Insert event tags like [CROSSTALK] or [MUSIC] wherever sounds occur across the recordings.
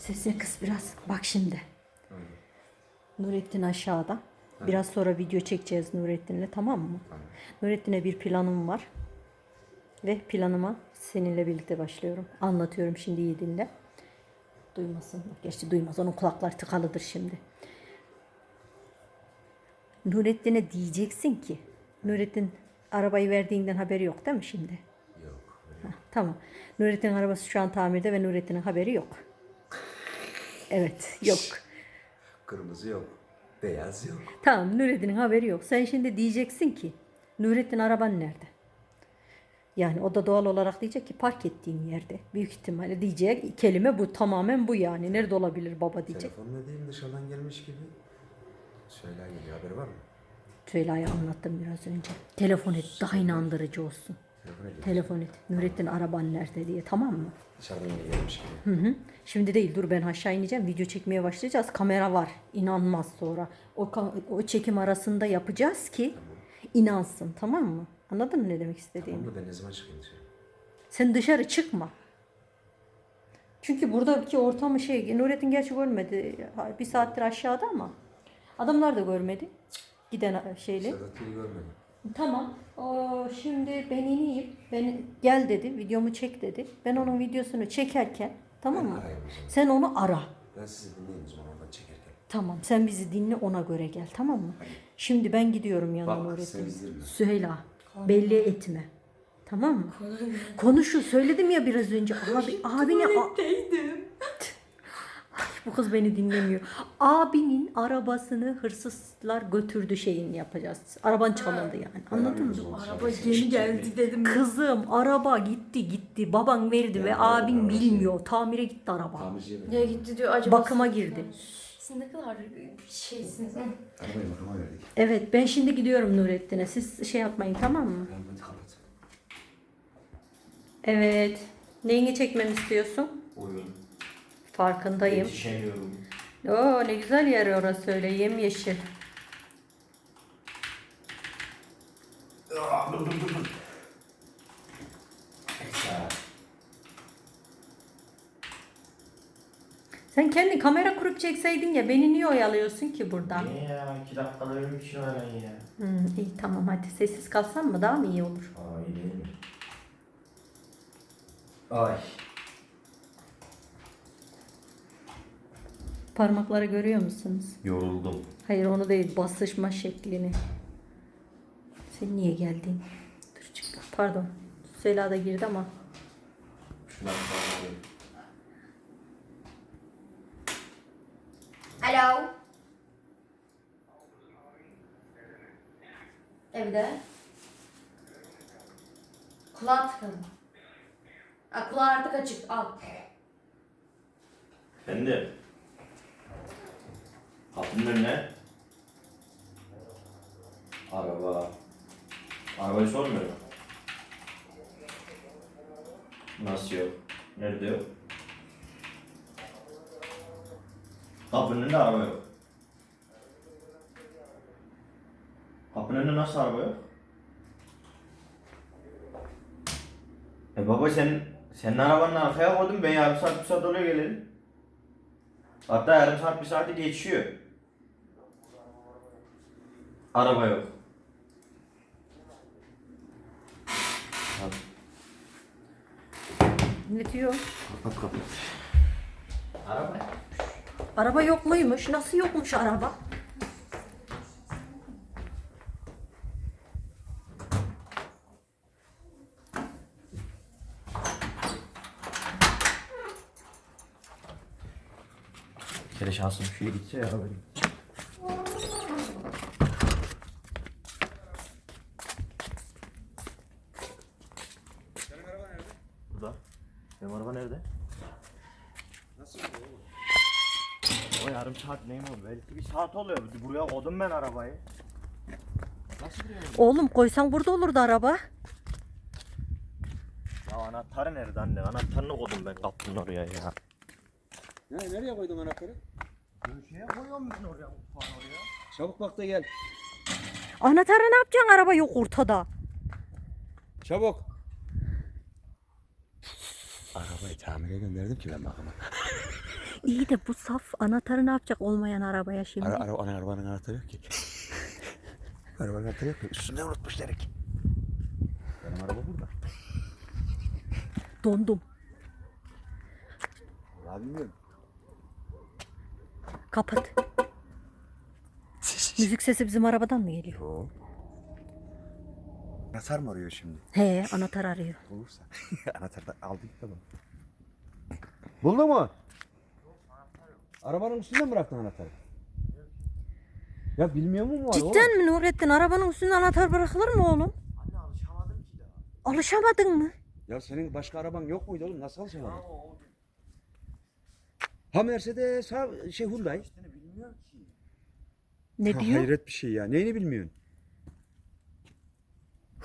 Sesini kıs biraz. Bak şimdi. Nurettin aşağıda. Biraz sonra video çekeceğiz Nurettin'le tamam mı? Nurettin'e bir planım var. Ve planıma seninle birlikte başlıyorum. Anlatıyorum şimdi iyi dinle. Duymasın. Gerçi duymaz. Onun kulakları tıkalıdır şimdi. Nurettin'e diyeceksin ki Nurettin arabayı verdiğinden haberi yok değil mi şimdi? Yok. Heh, tamam. Nurettin arabası şu an tamirde ve Nurettin'in haberi yok. Evet, yok. Kırmızı yok. Beyaz yok. Tamam, Nurettin'in haberi yok. Sen şimdi diyeceksin ki Nurettin araban nerede? Yani o da doğal olarak diyecek ki park ettiğin yerde. Büyük ihtimalle diyecek kelime bu. Tamamen bu yani. Nerede olabilir baba diyecek. Telefon ne diyeyim dışarıdan gelmiş gibi. Söyle geliyor haberi var mı? Süheyla'ya anlattım biraz önce. Telefon et daha inandırıcı olsun. Telefon ediyor. Telefon et. Nurettin araban nerede diye tamam mı? Dışarıdan gelmiş gibi. Hı hı. Şimdi değil dur ben aşağı ineceğim. Video çekmeye başlayacağız. Kamera var. İnanmaz sonra. O, o çekim arasında yapacağız ki inansın tamam mı? Anladın mı ne demek istediğimi? Tamam da ben ne zaman çıkayım dışarı? Sen dışarı çıkma. Çünkü buradaki ortamı şey Nurettin gerçi görmedi. Bir saattir aşağıda ama adamlar da görmedi. Giden şeyle. Sedat'ı görmedim. Tamam. O, şimdi ben ineyim. Ben gel dedi. Videomu çek dedi. Ben onun videosunu çekerken tamam mı? Sen onu ara. Ben sizi dinleyeyim o zaman oradan çekerken. Tamam. Sen bizi dinle ona göre gel. Tamam mı? Şimdi ben gidiyorum yanına Bak, Nurettin. sevizdirme. Süheyla. Belli etme. Tamam mı? Konuşu. Söyledim ya biraz önce. Abi, abine... Ay, bu kız beni dinlemiyor. Abinin arabasını hırsızlar götürdü şeyini yapacağız. Araban çalındı yani. Anladın mı? Araba yeni geldi dedim. Kızım araba gitti gitti. Baban verdi ve abin bilmiyor. Tamire gitti araba. Tamirciye gitti diyor acaba. Bakıma girdi. Siz ne kadar şeysiniz. Arabayı bakıma verdik. Evet ben şimdi gidiyorum Nurettin'e. Siz şey yapmayın tamam mı? Ben hadi kapat. Evet. Neyini çekmemi istiyorsun? Oyun. Farkındayım. Yetişemiyorum. Oo ne güzel yer orası öyle yemyeşil. Aa, dur dur dur dur. Neyse. Sen kendi kamera kurup çekseydin ya beni niye oyalıyorsun ki burada? Niye ya? İki dakikada ölüm için öyle ya. Hmm, iyi tamam hadi sessiz kalsam mı daha mı iyi olur? Aa iyi değil mi? Ay. Parmakları görüyor musunuz? Yoruldum. Hayır onu değil basışma şeklini. Sen niye geldin? Dur çık. Pardon. Süheyla da girdi ama. Alayım. Alo. Evde. Kulağı tıkalı. Ha, kulağı artık açık. Al. Efendim. Kapının önüne. Araba. Arabayı sormuyor. Nasıl yok? Nerede yok? Kapının önünde araba yok. Kapının önünde nasıl araba yok? E baba sen senin arabanın arkaya koydum ben yarım saat bir saat oluyor gelelim. Hatta yarım saat bir saati geçiyor. Araba yok. Abi, Ne diyor? Kapat kapat. Araba? Araba yok muymuş? Nasıl yokmuş araba? Bir kere şansım şuraya gitse ya benim. Burada. Benim araba nerede? Nasıl oldu? O yarım saat neyim oldu? Belki bir saat oluyor. Buraya koydum ben arabayı. Nasıl buraya? Oğlum koysan burada olurdu araba. Ya anahtarı nerede anne? Anahtarını koydum ben kapının oraya ya. Ne, nereye koydun anahtarı? Şeye koyuyorum ben oraya mutfağın oraya. Çabuk bak da gel. Anahtarı ne yapacaksın? Araba yok ortada. Çabuk. Arabayı tamire gönderdim ki ben bakıma. [LAUGHS] iyi de bu saf anahtarı ne yapacak olmayan arabaya şimdi? Ara, ara, ana arabanın anahtarı yok ki. [LAUGHS] arabanın anahtarı yok ki. Üstünde unutmuş demek. Benim araba burada. Dondum. Vallahi bilmiyorum. Kapat. Müzik sesi bizim arabadan mı geliyor? Yo. Anahtar mı arıyor şimdi? He anahtar arıyor. Olursa. [LAUGHS] Anahtarı da aldık tamam. Buldun mu? Arabanın üstünde mi bıraktın anahtarı? Ya bilmiyor mu mu var oğlum? Cidden mi Nurettin? Arabanın üstünde anahtar bırakılır mı oğlum? Anne alışamadım ki daha. Alışamadın mı? Ya senin başka araban yok muydu oğlum? Nasıl alacaksın? Ha Mercedes, ha şey Hyundai. Seni bilmiyor ki. Ne Ha, diyor? hayret bir şey ya. Neyini bilmiyorsun?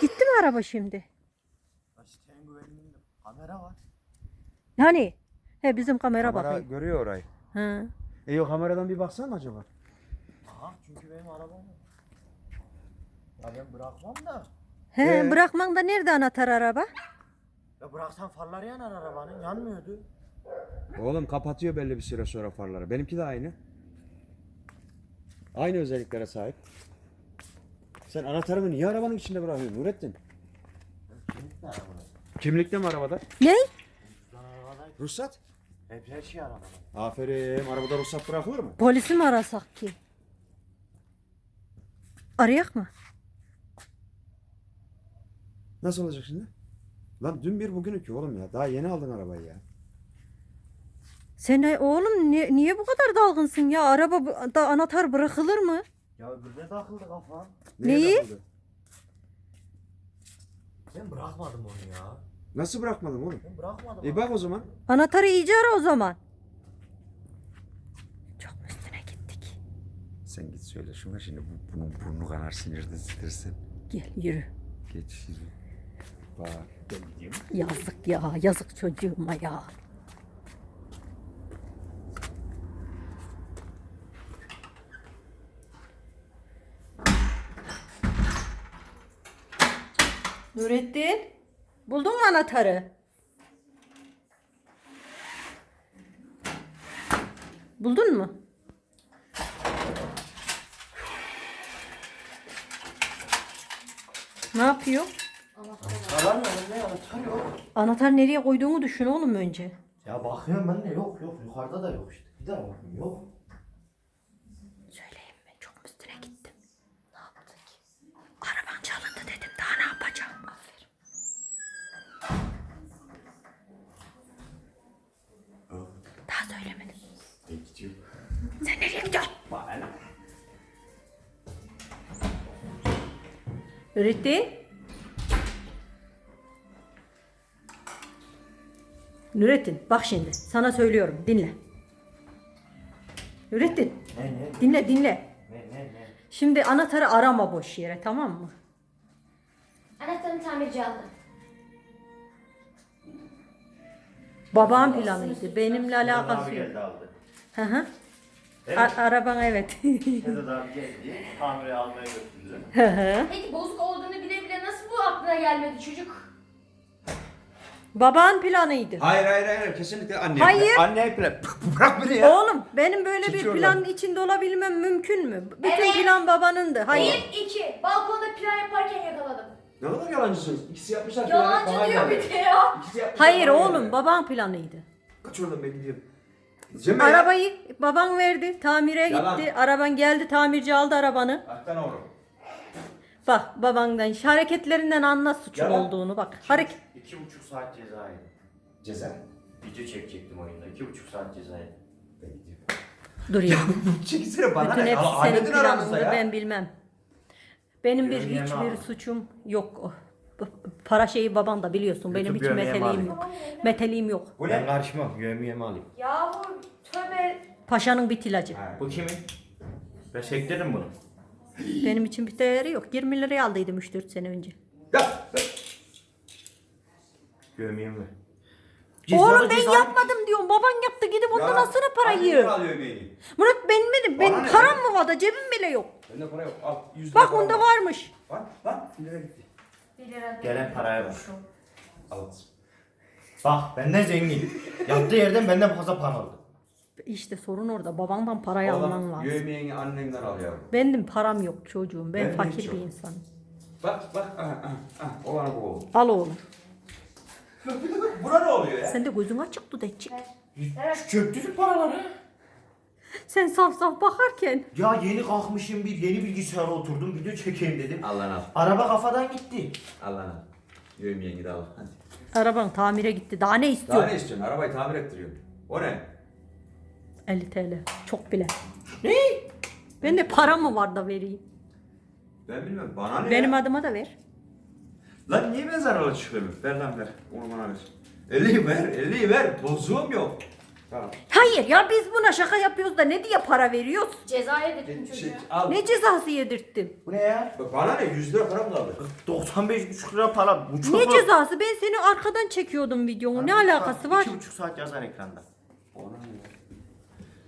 Gitti mi araba şimdi? Sitenin güvenliğinde kamera var. Yani he bizim kamera, Kamera bakıyor. görüyor orayı. Ha. E yok kameradan bir baksana acaba? Aha çünkü benim arabam var. Ya ben bırakmam da. He Ee? bırakman da nerede anahtar araba? Ya bıraksan farları yanar arabanın yanmıyordu. Oğlum kapatıyor belli bir süre sonra farları. Benimki de aynı. Aynı özelliklere sahip. Sen anahtarını niye arabanın içinde bırakıyorsun Nurettin? Kimlik ne arabada? Kimlikte mi arabada? Ne? Ruhsat. Hep her şey arabada. Aferin. Arabada ruhsat bırakılır mı? Polisi mi arasak ki? Arayak mı? Nasıl olacak şimdi? Lan dün bir bugün iki oğlum ya. Daha yeni aldın arabayı ya. Sen oğlum niye, niye bu kadar dalgınsın ya? Araba da anahtar bırakılır mı? Ya öbürüne takıldı kafa. Neye Neyi? takıldı? Ben bırakmadım onu ya. Nasıl bırakmadın oğlum? Ben bırakmadım. E bak o zaman. Anahtarı iyice ara o zaman. Çok mu üstüne gittik? Sen git söyle şuna şimdi bu, bunun burnu kanar sinirden sitersin. Gel yürü. Geç yürü. Bak. Ben gideyim. Yazık ya. Yazık çocuğuma ya. Nurettin. Buldun mu anahtarı? Buldun mu? Ne yapıyor? Karar mı? Ne anahtar yok. Anahtar nereye koyduğunu düşün oğlum önce. Ya bakıyorum ben de yok yok. Yukarıda da yok işte. Bir daha bakayım yok. Söyleyeyim mi? Çok mu üstüne gittim? Ne yaptın ki? Araban çalındı dedim. Daha ne yapacağım? Aferin. Ben gidiyorum. Sen nereye gidiyorsun? Nurettin. Nurettin bak şimdi sana söylüyorum dinle. Nurettin Ne ne dinle dinle. ne ne ne. Şimdi anahtarı arama boş yere tamam mı? Anahtarını tamirci aldı. Babam planıydı. Benimle alakası Abi yok. geldi aldı. Hı hı. Evet. A- araban evet. Sedat abi geldi. Tamiri almaya götürdü. Hı hı. Peki bozuk olduğunu bile bile nasıl bu aklına gelmedi çocuk? Baban planıydı. Hayır hayır hayır kesinlikle anne. Hayır. Anne plan. Bırak beni ya. Oğlum benim böyle bir Çekiyor plan lan. içinde olabilmem mümkün mü? Bütün Evet. plan babanındı. Hayır. Bir, iki. Balkonda plan yaparken yakaladım. Ne kadar yalancısınız. İkisi yapmışlar. Yalancı diyor geldi. bir de ya. İkisi yapmışlar, Hayır bana oğlum geldi. baban planıydı. Kaç oradan ben ben ya. Arabayı baban verdi, tamire Yalan. gitti. Araban geldi, tamirci aldı arabanı. Haktan oğlum. Bak babandan, şu hareketlerinden anla suçun Yalan. olduğunu bak. Hareket. İki buçuk saat ceza yedim. Ceza. Video çekecektim oyunda. İki buçuk saat ceza yedim. Ben gidiyorum. Dur ya. [LAUGHS] Çekilsene bana Bütün ne? hepsi Aa, senin planında ya. ben bilmem. Benim bir Yövmiyemi hiçbir aldım. suçum yok. Para şeyi baban da biliyorsun. Benim hiç meteliğim yok. Meteliğim yok. Bu Ben ne? karışmam. Yövmiyemi alayım. Yahu tövbe. Paşanın bit ilacı. Bu kimin? Ben sektirdim bunu. Benim için bir değeri yok. 20 liraya aldıydım 3-4 sene önce. Ya. Yövmiyemi. Oğlum ben yapmadım diyorum. Baban yaptı gidip ondan alsana parayı. alıyor beni. Murat benim benim. Ben Bana ne? param mı var da cebim bile yok. Bende para yok. Al. 100 Bak onda varmış. Var. Bak. 1 lira gitti. Bir lira. Gelen paraya bak. Al. Bak benden zengin. Yaptığı yerden benden fazla para aldı. İşte sorun orada. Babandan parayı alman lazım. Yemeğini annenden al yavrum. Benim param yok çocuğum. Ben Benim fakir hiç bir yok. insanım. Bak bak aha, aha, aha. Olan bu oldu. Al oğlum. [LAUGHS] Buna ne oluyor ya? Sen de gözün açık dudakçık. Çöktürük paraları. Sen saf saf bakarken. Ya yeni kalkmışım bir yeni bilgisayara oturdum video çekeyim dedim. Allah'ın al. Araba kafadan gitti. Allah'ın al. Yemeğini de al. Hadi. Araban tamire gitti. Daha ne Daha istiyorsun? ne istiyorsun? Arabayı tamir ettiriyorum. O ne? 50 TL. Çok bile. Ne? Ben de para mı var da vereyim? Ben bilmem. Bana ne Benim ya? adıma da ver. Lan niye ben zararlı çıkıyorum? Ver lan ver. Onu bana ver. 50'yi ver. 50'yi ver. Bozuğum yok. Tamam. Hayır ya biz buna şaka yapıyoruz da ne diye para veriyoruz? Ceza yedirttim Şey, çocuğa. al. Ne cezası yedirttin? Bu ne ya? Bana ne? 100 lira para mı kaldı? 95,5 lira para. Bu çok Ne mu? cezası? Ben seni arkadan çekiyordum videomu. Ne alakası var? 2,5 saat yazar ekranda.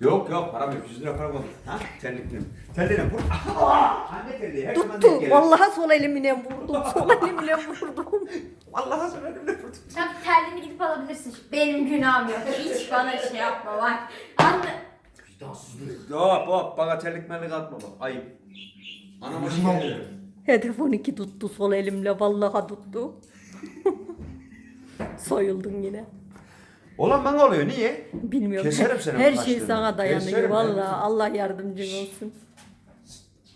Yok yok param yok. 100 lira para kaldı. Ha? Terliklim. Terliklim. Vur. Anne terliği. Her zaman denk Tuttu. gelir. Vallahi sol elimle vurdum. [LAUGHS] Sol elimle vurdum. Vallahi sana elimle vurdum. Sen terliğini gidip alabilirsin. Benim günahım yok. Hiç bana şey yapma bak. Anne. Hop hop bana terlik merlik atma bak. Ayıp. Anam hoş geldin. Hedef 12 tuttu sol elimle. Vallahi tuttu. [LAUGHS] Soyuldun yine. Oğlum bana oluyor niye? Bilmiyorum. Keserim seni [LAUGHS] Her şey sana dayanıyor. Keserim ben. Vallahi Allah yardımcın olsun.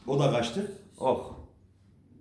O da kaçtı. Oh.